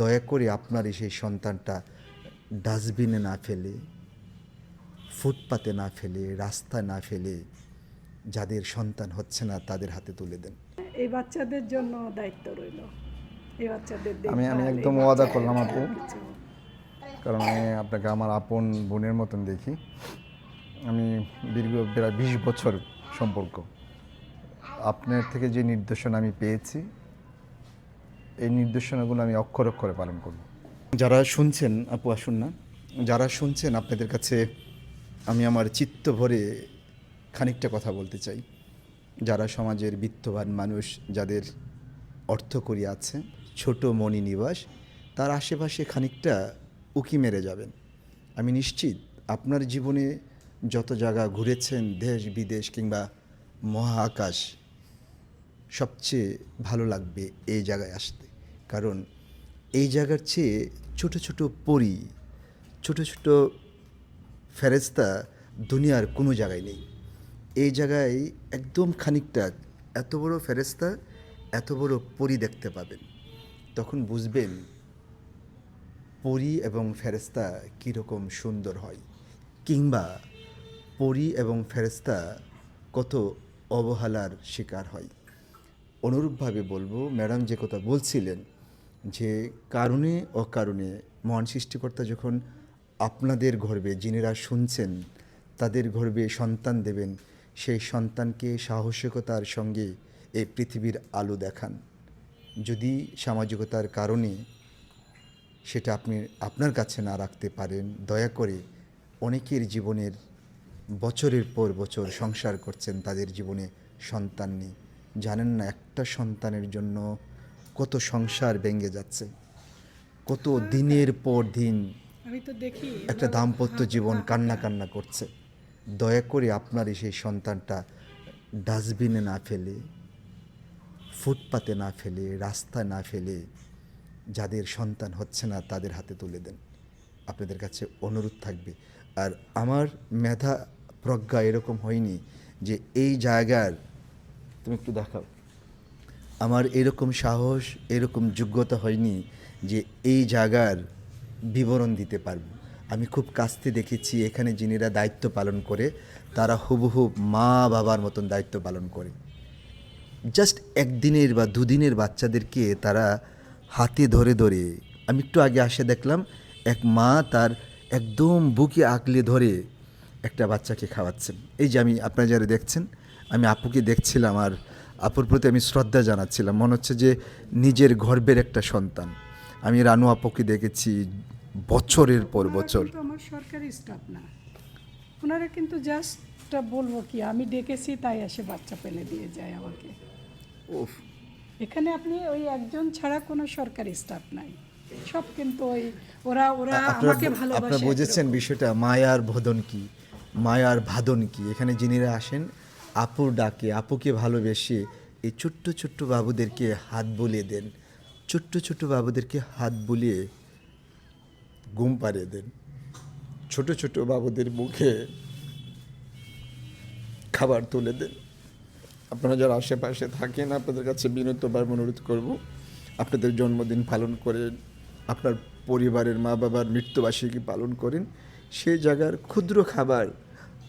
দয়া করে আপনার এই সেই সন্তানটা ডাস্টবিনে না ফেলে ফুটপাতে না ফেলে রাস্তায় না ফেলে যাদের সন্তান হচ্ছে না তাদের হাতে তুলে দেন। এই বাচ্চাদের জন্য দায়িত্ব রইল। এই বাচ্চাদের আমি আমি একদম ওয়াদা করলাম আপু। কারণ আমি আপনাকে আমার আপন বোনের মতন দেখি। আমি দীর্ঘ প্রায় বিশ বছর সম্পর্ক। আপনার থেকে যে নির্দেশনা আমি পেয়েছি এই নির্দেশনাগুলো আমি অক্ষর অক্ষরে পালন করব। যারা শুনছেন, আপু আসুন না। যারা শুনছেন, আপনাদের কাছে আমি আমার চিত্ত ভরে খানিকটা কথা বলতে চাই। যারা সমাজের বিত্তবান মানুষ, যাদের অর্থকরী আছে, ছোট মণি নিবাস, তার আশেপাশে খানিকটা উকি মেরে যাবেন। আমি নিশ্চিত আপনার জীবনে যত জায়গা ঘুরেছেন, দেশ বিদেশ কিংবা মহাকাশ সবচেয়ে ভালো লাগবে এই জায়গায় আসতে। কারণ এই জায়গার চেয়ে ছোট ছোট পরি, ছোট ছোট ফেরেস্তা দুনিয়ার কোনো জায়গায় নেই। এই জায়গায় একদম খানিকটা এত বড় ফেরেস্তা এত বড় পরি দেখতে পাবেন। তখন বুঝবেন পরি এবং ফেরেস্তা কীরকম সুন্দর হয়। কিংবা পরি এবং ফেরেস্তা কত অবহেলার শিকার হয়। অনুরূপভাবে বলব, ম্যাডাম যে কথা বলছিলেন, যে কারণে অকারণে মহান সৃষ্টিকর্তা যখন আপনাদের গর্বে যিনিরা শুনছেন, তাদের গর্বে সন্তান দেবেন, সেই সন্তানকে সাহসিকতার সঙ্গে এই পৃথিবীর আলো দেখান। যদি সামাজিকতার কারণে সেটা আপনি, আপনার কাছে না রাখতে পারেন, দয়া করে অনেকের জীবনের বছরের পর বছর সংসার করছেন, তাদের জীবনে সন্তান নেই জানেন না একটা সন্তানের জন্য কত সংসার ভেঙে যাচ্ছে কত দিনের পর দিন একটা দাম্পত্য জীবন কান্না কান্না করছে। দয়া করে আপনার সেই সন্তানটা ডাস্টবিনে না ফেলে ফুটপাতে না ফেলে রাস্তায় না ফেলে যাদের সন্তান হচ্ছে না তাদের হাতে তুলে দেন। আপনাদের কাছে অনুরোধ থাকবে। আর আমার মেধা প্রজ্ঞা এরকম হয়নি যে এই জায়গার তুমি একটু দেখাও। আমার এরকম সাহস, এরকম যোগ্যতা হয়নি যে এই জায়গার বিবরণ দিতে পারব। আমি খুব কাছতে দেখেছি এখানে যিনিরা দায়িত্ব পালন করে, তারা হুবহু মা বাবার মতন দায়িত্ব পালন করে। জাস্ট একদিনের বা দুদিনের বাচ্চাদেরকে তারা হাতে ধরে ধরে, আমি একটু আগে আসে দেখলাম, এক মা তার একদম বুকে আঁকলে ধরে একটা বাচ্চাকে খাওয়াচ্ছেন। এই যে আমি, আপনারা যারা দেখছেন আমি আপুকে দেখছিলাম আর আপুর প্রতি আমি শ্রদ্ধা জানাচ্ছিলাম। মনে হচ্ছে যে নিজের গর্বের একটা সন্তান। আমি রানু আপুকে দেখেছি বছরের পর বছর। আমার সরকারি স্টাফ না। ওনারা কিন্তু জাস্ট বলব কি আমি ডেকেছি তাই এসে বাচ্চা পেলে দিয়ে যায় আমাকে। উফ। এখানে আপনি ওই একজন ছাড়া কোনো সরকারি স্টাফ নাই। সব কিন্তু ওই ওরা ওরা আপনারা আমাকে আপনারা ভালোবাসে বুঝেছেন বিষয়টা মায়ার ভদন কি? মায়ার ভাদন কি? এখানে যিনিরা আসেন আপুর ডাকে আপুকে ভালোবেসে এই ছোট্ট ছোট্ট বাবুদেরকে হাত বুলিয়ে দেন। ছোট্ট ছোট্ট বাবুদেরকে হাত বুলিয়ে ঘুম পাড়িয়ে দেন। ছোট ছোট বাবুদের মুখে খাবার তুলে দেন। আপনারা যারা আশেপাশে থাকেন, আপনাদের কাছে বিনীতভাবে অনুরোধ করব। আপনাদের জন্মদিন পালন করেন আপনার পরিবারের মা বাবার মৃত্যুবার্ষিকী পালন করেন। সেই জায়গার ক্ষুদ্র খাবার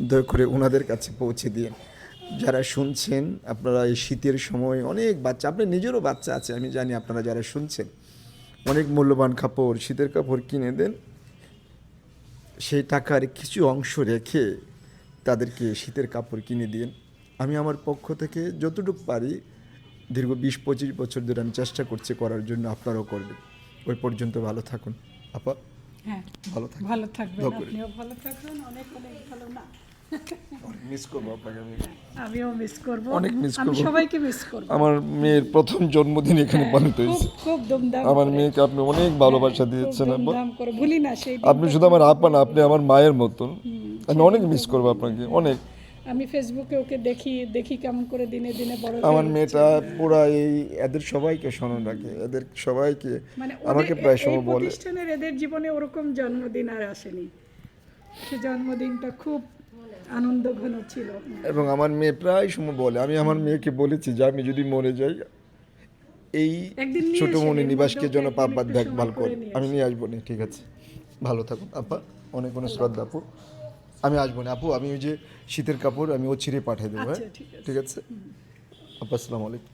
দয়া করে ওনাদের কাছে পৌঁছে দিন। যারা শুনছেন আপনারা এই শীতের সময় অনেক বাচ্চা আপনার নিজেরও বাচ্চা আছে আমি জানি আপনারা যারা শুনছেন। অনেক মূল্যবান কাপড় শীতের কাপড় কিনে দেন সেই টাকার কিছু অংশ রেখে তাদেরকে শীতের কাপড় কিনে দিন আমি আমার পক্ষ থেকে যতটুকু পারি দীর্ঘ বিশ পঁচিশ বছর ধরে আমি চেষ্টা করছি করার জন্য আপনারাও করবেন। ওই পর্যন্ত ভালো থাকুন। আপা হ্যাঁ ভালো থাকুন ভালো থাকবেন আপনিও ভালো থাকবেন অনেক অনেক ভালো না মিস করব আপনাকে আমি আমিও মিস করব। অনেক miss আমি সবাইকে মিস করব। আমার মেয়ের প্রথম জন্মদিন এখানে পালিত হয়েছে। খুব ধুমধাম আমার মেয়েকে আপনি অনেক ভালোবাসা দিয়েছেন ধুমধাম করে ভুলি না সেই আপনি শুধু আমার আপা না আপনি আমার মায়ের মতন। আমি অনেক মিস করব আপনাকে অনেক। আমি ফেসবুকে ওকে দেখি দেখি কেমন করে দিনে দিনে বড় আমার মেয়েটা পুরা এই এদের সবাইকে স্মরণ রাখে এদের সবাইকে মানে আমাকে প্রায় সময় বলে। প্রতিষ্ঠানের এদের জীবনে ওরকম জন্মদিন আর আসেনি। সে জন্মদিনটা খুব আনন্দ ঘন ছিল। এবং আমার মেয়ে প্রায় সময় বলে আমি আমার মেয়েকে বলেছি যে আমি যদি মরে যাই এই ছোটমণি নিবাসকে যেন একটু দেখভাল করে আমি নিয়ে আসব নি ঠিক আছে। ভালো থাকুন আপা। অনেক অনেক শ্রদ্ধা আপু। আমি আসব না আপু। আমি ওই যে শীতের কাপড় আমি ও ছিঁড়ে পাঠিয়ে দেবো হ্যাঁ? আচ্ছা, ঠিক আছে। ঠিক আছে? আপা আসসালামু আলাইকুম।